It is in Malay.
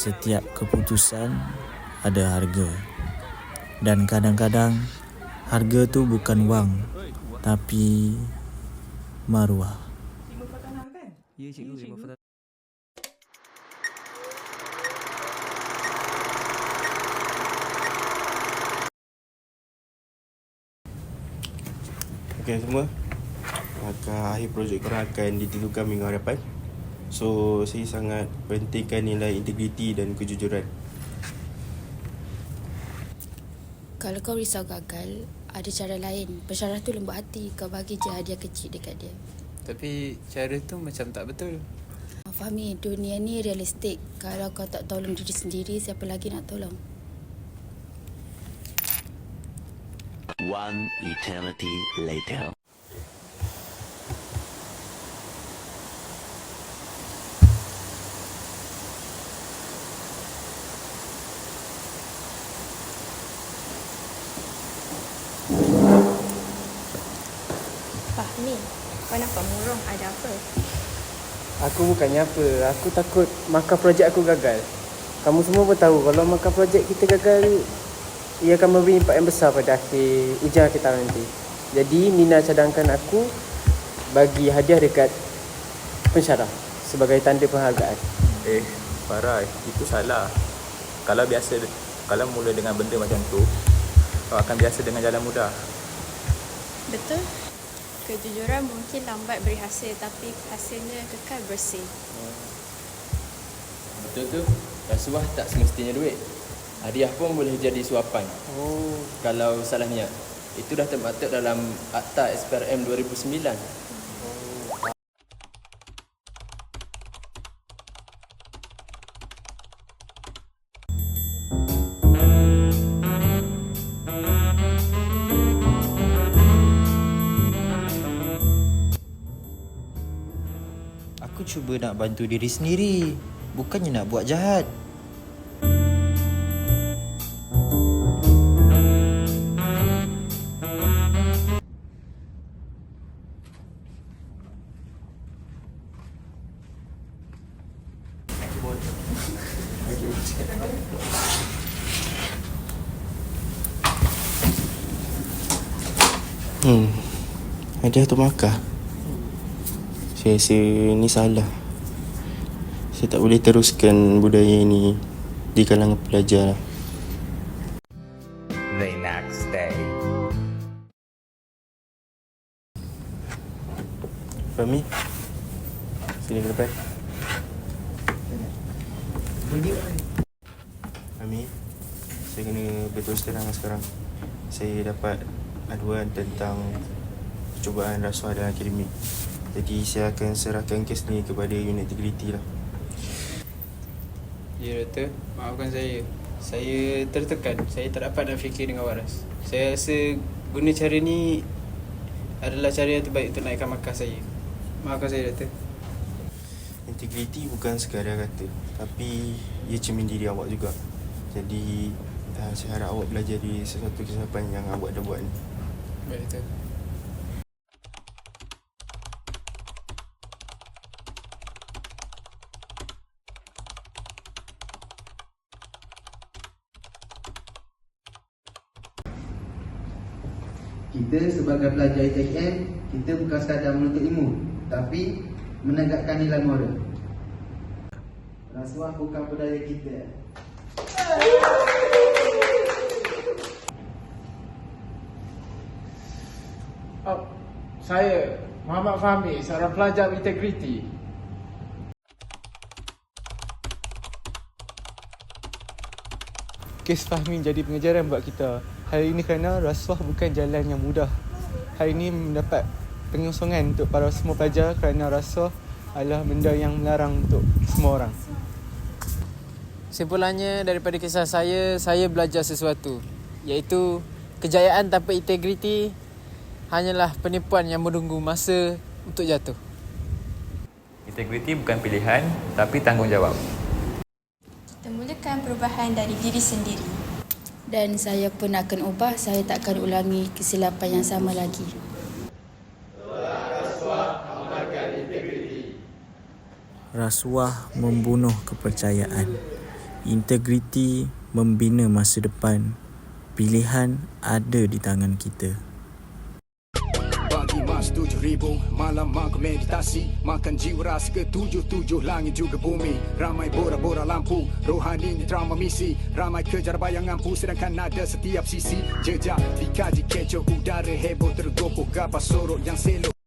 Setiap keputusan ada harga. Dan kadang-kadang harga tu bukan wang tapi maruah. Ya cikgu. Okey semua Akan akhir projek korang akan ditentukan minggu hadapan So saya sangat pentingkan nilai integriti dan kejujuran Kalau kau risau gagal, ada cara lain. Pensyarah tu lembut hati. Kau bagi je hadiah kecil dekat dia. Tapi cara tu macam tak betul. Kau fahami, dunia ni realistik. Kalau kau tak tolong diri sendiri, siapa lagi nak tolong? One eternity later. Fahmi, kau nampak murung ada apa? Aku bukannya apa. Aku takut markah projek aku gagal. Kamu semua pun tahu kalau markah projek kita gagal, ia akan memberi impak yang besar pada akhir ujian tahun nanti. Jadi Nina cadangkan aku bagi hadiah dekat pensyarah sebagai tanda penghargaan. Eh, Farah, itu salah. Kalau biasa, kalau mula dengan benda macam tu, kau akan biasa dengan jalan mudah. Betul? Kejujuran mungkin lambat beri hasil tapi hasilnya kekal bersih. Betul tu. Rasuah tak semestinya duit. Hadiah pun boleh jadi suapan. Oh, Kalau salah niat. Itu dah termaktub dalam Akta SPRM 2009. Cuba nak bantu diri sendiri, bukannya nak buat jahat. Hmm. Hadiah tu markah Saya rasa ni salah. Saya tak boleh teruskan budaya ini Di kalangan pelajar. The next day. Fahmi Sini ke depan. Fahmi Saya kena berterus terang sekarang. Saya dapat aduan tentang Percubaan rasuah dalam akademik Jadi saya akan serahkan kes ni kepada unit integriti lah Ya doktor, maafkan saya. Saya tertekan. Saya tak dapat nak fikir dengan waras. Saya rasa guna cara ni adalah cara yang terbaik untuk naikkan markah saya. Maafkan saya doktor. Integriti bukan sekadar kata Tapi ia cermin diri awak juga Jadi uh, saya harap awak belajar dari sesuatu kesilapan yang awak dah buat ni Baik doktor. Kita sebagai pelajar ITM, kita bukan sekadar menuntut ilmu, tapi menegakkan nilai moral. Rasuah bukan budaya kita. oh saya Muhammad Fahmi, seorang pelajar integriti. Kes Fahmi jadi pengejaran buat kita. Hari ini kerana rasuah bukan jalan yang mudah. Hari ini mendapat penyosongan untuk para semua pelajar kerana rasuah adalah benda yang melarang untuk semua orang. Simpulannya daripada kisah saya, saya belajar sesuatu. Iaitu kejayaan tanpa integriti hanyalah penipuan yang menunggu masa untuk jatuh. Integriti bukan pilihan, tapi tanggungjawab. Kita mulakan perubahan dari diri sendiri. Dan saya pun akan ubah. Saya tak akan ulangi kesilapan yang sama lagi. Rasuah membunuh kepercayaan Integriti membina masa depan. Pilihan ada di tangan kita. Pagi mas tujuh ribu Malam aku meditasi. Makan jiwa ras ke tujuh tujuh Langit juga bumi. Ramai bora-bora lampu Rohaninya trauma misi. Ramai kejar bayangan pu Sedangkan ada setiap sisi. Jejak dikaji kecoh Udara heboh tergopoh Kapas sorok yang selok